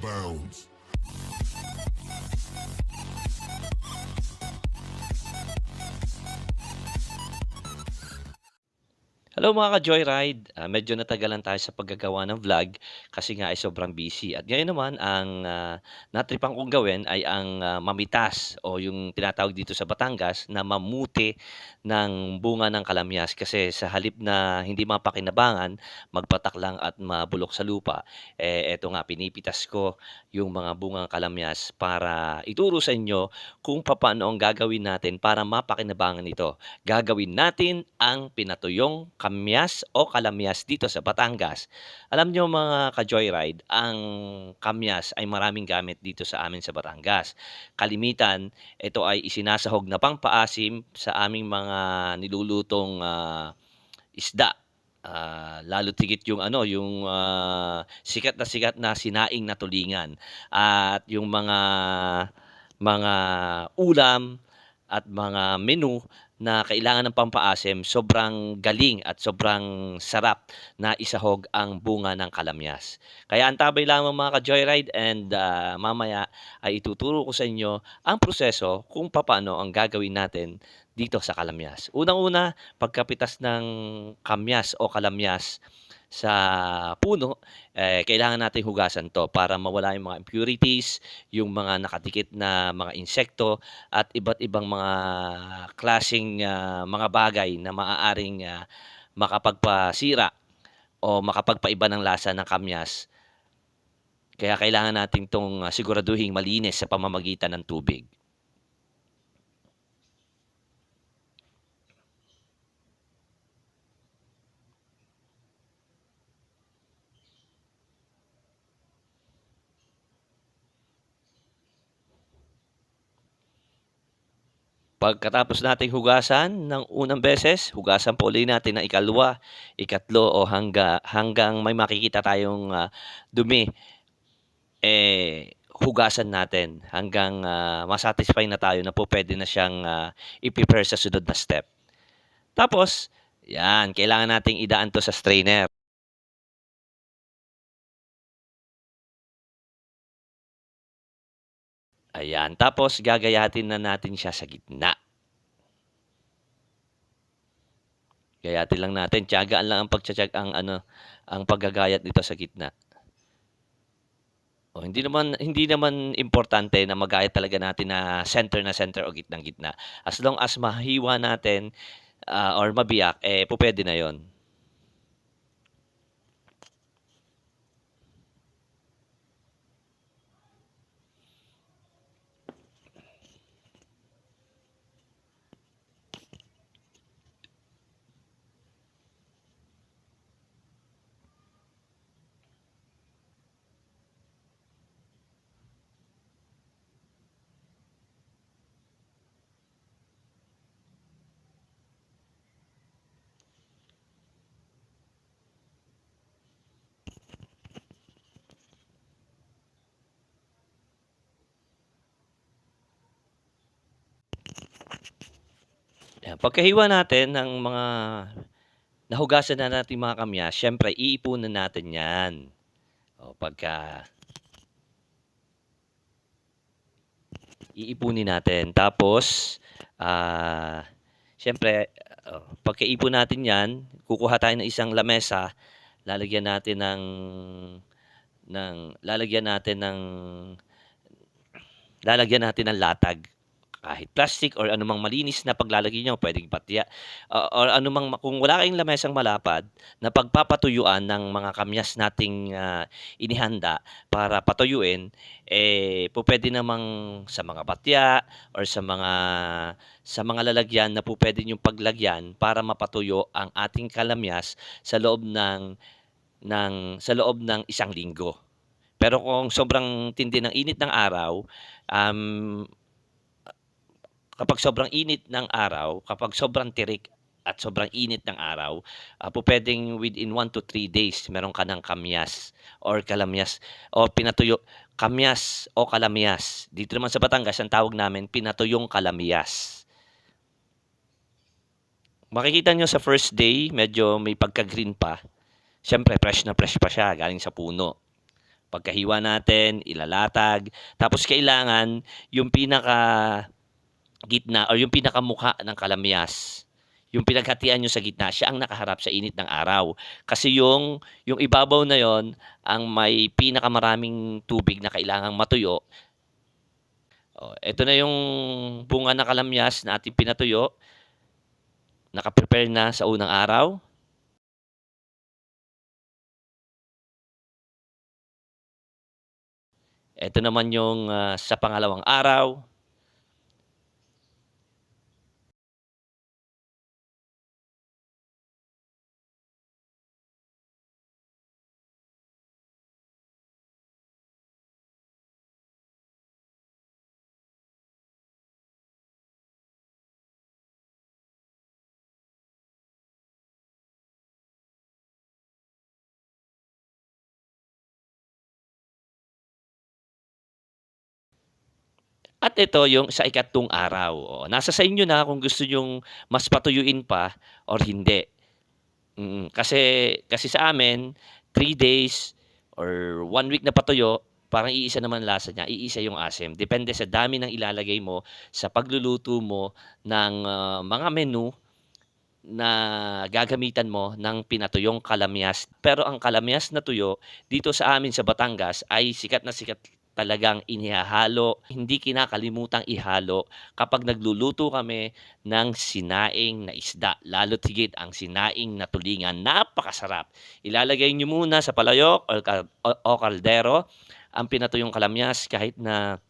bounds. Hello mga ka-Joyride, ah, medyo natagalan tayo sa paggagawa ng vlog kasi nga ay sobrang busy. At ngayon naman ang, ah, natripan kong gawin ay ang, ah, mamitas o yung tinatawag dito sa Batangas na mamuti ng bunga ng kalamyas. Kasi sa halip na hindi mapakinabangan, magpatak lang at mabulok sa lupa, eh, eto nga pinipitas ko yung mga bungang kalamyas para ituro sa inyo kung papaano ang gagawin natin para mapakinabangan ito. Gagawin natin ang pinatuyong kamyas o kalamyas dito sa Batangas. Alam niyo mga ka-Joyride, ang kamyas ay maraming gamit dito sa amin sa Batangas. Kalimitan, ito ay isinasahog na pangpaasim sa aming mga nilulutong ah, isda. Ah, lalo tigit yung ano, yung ah, sikat na sikat na sinaing na tulingan at yung mga mga ulam at mga menu na kailangan ng pampaasim, sobrang galing at sobrang sarap na isahog ang bunga ng kalamyas. Kaya antabay lamang mga ka-Joyride and ah, mamaya ay ituturo ko sa inyo ang proseso kung papaano ang gagawin natin dito sa kalamyas. Unang-una, pagkapitas ng kamyas o kalamyas sa puno, eh, kailangan natin hugasan to para mawala yung mga impurities, yung mga nakadikit na mga insekto at iba't ibang mga klaseng ah, mga bagay na maaaring ah, makapagpasira o makapagpaiba ng lasa ng kamyas. Kaya kailangan natin itong siguraduhing malinis sa pamamagitan ng tubig. Pagkatapos nating hugasan ng unang beses, hugasan pa uli natin ng ikalwa, ikatlo o hangga, hanggang may makikita tayong ah, dumi. Eh, hugasan natin hanggang ah, masatisfy na tayo na po pwede na siyang ah, i-prepare sa sunod na step. Tapos, yan, kailangan nating idaan to sa strainer. Ayan, tapos gagayatin na natin siya sa gitna. Gayatin lang natin, tiyagaan lang ang pagtiyag ang ano, ang paggagayat nito sa gitna. O hindi naman hindi naman importante na magayat talaga natin na center na center o gitnang gitna. As long as mahiwa natin ah, or mabiyak, eh pupwede na 'yon. Ayan, pagkahiwa natin ng mga nahugasan na natin mga kamyas, syempre iipunan natin 'yan. O pagka iipunin natin tapos ah, siyempre oh, pagkaipon natin 'yan, kukuha tayo ng isang lamesa, lalagyan natin ng ng lalagyan natin ng lalagyan natin ng latag. Kahit plastic or anumang malinis na paglalagay niyo, puwedeng patya o or anumang ma kung wala kayong lamesang malapad na pagpapatuyuan ng mga kamyas nating ah, inihanda para patuyuin, eh, pupuwede namang sa mga batya or sa mga sa mga lalagyan na pupuwede niyong paglagyan para mapatuyo ang ating kalamyas sa loob ng ng sa loob ng isang linggo. Pero kung sobrang tindi ng init ng araw, um, kapag sobrang init ng araw, kapag sobrang tirik at sobrang init ng araw, ah, pupuwedeng within 1 to 3 days meron ka ng kamyas or kalamyas o pinatuyo kamyas o kalamyas. Dito naman sa Batangas ang tawag namin pinatuyong kalamyas. Makikita niyo sa first day medyo may pagka-green pa. Siyempre fresh na fresh pa siya galing sa puno. Pagkahiwa natin, ilalatag, tapos kailangan yung pinaka gitna or yung pinakamukha ng kalamyas, yung pinaghatian niyo sa gitna, siya ang nakaharap sa init ng araw. Kasi yung yung ibabaw na yon ang may pinakamaraming tubig na kailangang matuyo. Oh, eto na yung bunga ng kalamyas na ating pinatuyo. Naka-prepare na sa unang araw. Eto naman yung, ah, sa pangalawang araw. At ito yung sa ikatlong araw, oo. Nasa sa inyo na kung gusto niyong mas patuyuin pa or hindi. Mm, kasi kasi sa amin 3 days or 1 week na patuyo, parang iisa naman lasa niya, iisa yung asim. Depende sa dami ng ilalagay mo sa pagluluto mo ng, ah, mga menu na gagamitan mo ng pinatuyong kalamyas. Pero ang kalamyas na tuyo dito sa amin sa Batangas ay sikat na sikat talagang inihahalo, hindi kinakalimutang ihalo kapag nagluluto kami ng sinaing na isda, lalo't higit ang sinaing na tulingan, napakasarap. Ilalagay niyo muna sa palayok o kaldero ang pinatuyong kalamyas kahit na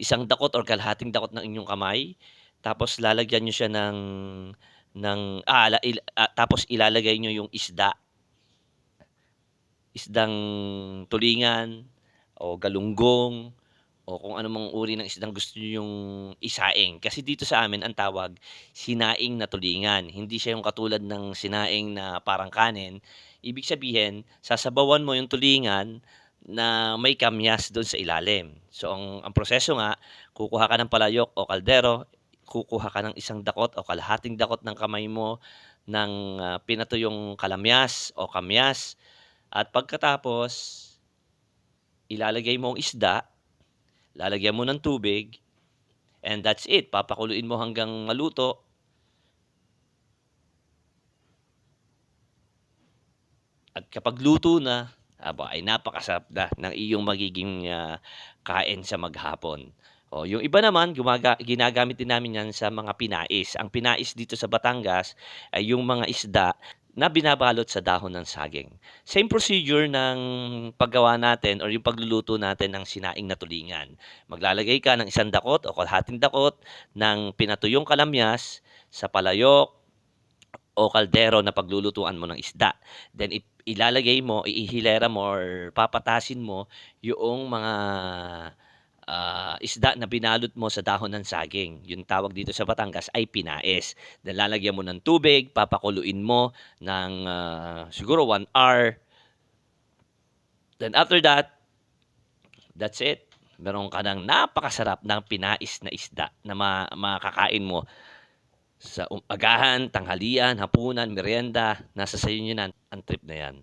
isang dakot or kalahating dakot ng inyong kamay, tapos lalagyan niyo siya ng ng ah, il ah, tapos ilalagay niyo yung isda. Isdang tulingan o galunggong o kung ano mang uri ng isdang gusto niyong isaing. Kasi dito sa amin ang tawag sinaing na tulingan, hindi siya yung katulad ng sinaing na parang kanin. Ibig sabihin, sasabawan mo yung tulingan na may kamyas dun sa ilalim. So ang ang proseso nga, kukuha ka ng palayok o kaldero, kukuha ka ng isang dakot o kalahating dakot ng kamay mo ng, ah, pinatuyong kalamyas o kamyas at pagkatapos ilalagay mo ang isda, lalagyan mo ng tubig, and that's it. Papakuluin mo hanggang maluto. At kapag luto na, aba, ay napakasarap na ng iyong magiging, ah, kain sa maghapon. Oh, yung iba naman gumaga ginagamit din namin 'yan sa mga pinais. Ang pinais dito sa Batangas ay yung mga isda na binabalot sa dahon ng saging. Same procedure ng paggawa natin or yung pagluluto natin ng sinaing na tulingan. Maglalagay ka ng isang dakot o kalahating dakot ng pinatuyong kalamyas sa palayok o kaldero na paglulutuan mo ng isda. Then ilalagay mo, ihihilera mo or papatasin mo yoong mga, ah, isda na binalot mo sa dahon ng saging. Yung tawag dito sa Batangas ay pinais. Then lalagyan mo ng tubig, papakuluin mo ng, ah, siguro 1 hour. Then after that, that's it. Meron ka ng napakasarap ng pinais na isda na ma makakain mo sa um agahan, tanghalian, hapunan, meryenda, nasa sa inyo na ang trip na 'yan.